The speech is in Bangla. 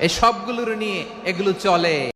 এই সবগুলোর নিয়ে এগুলো চলে।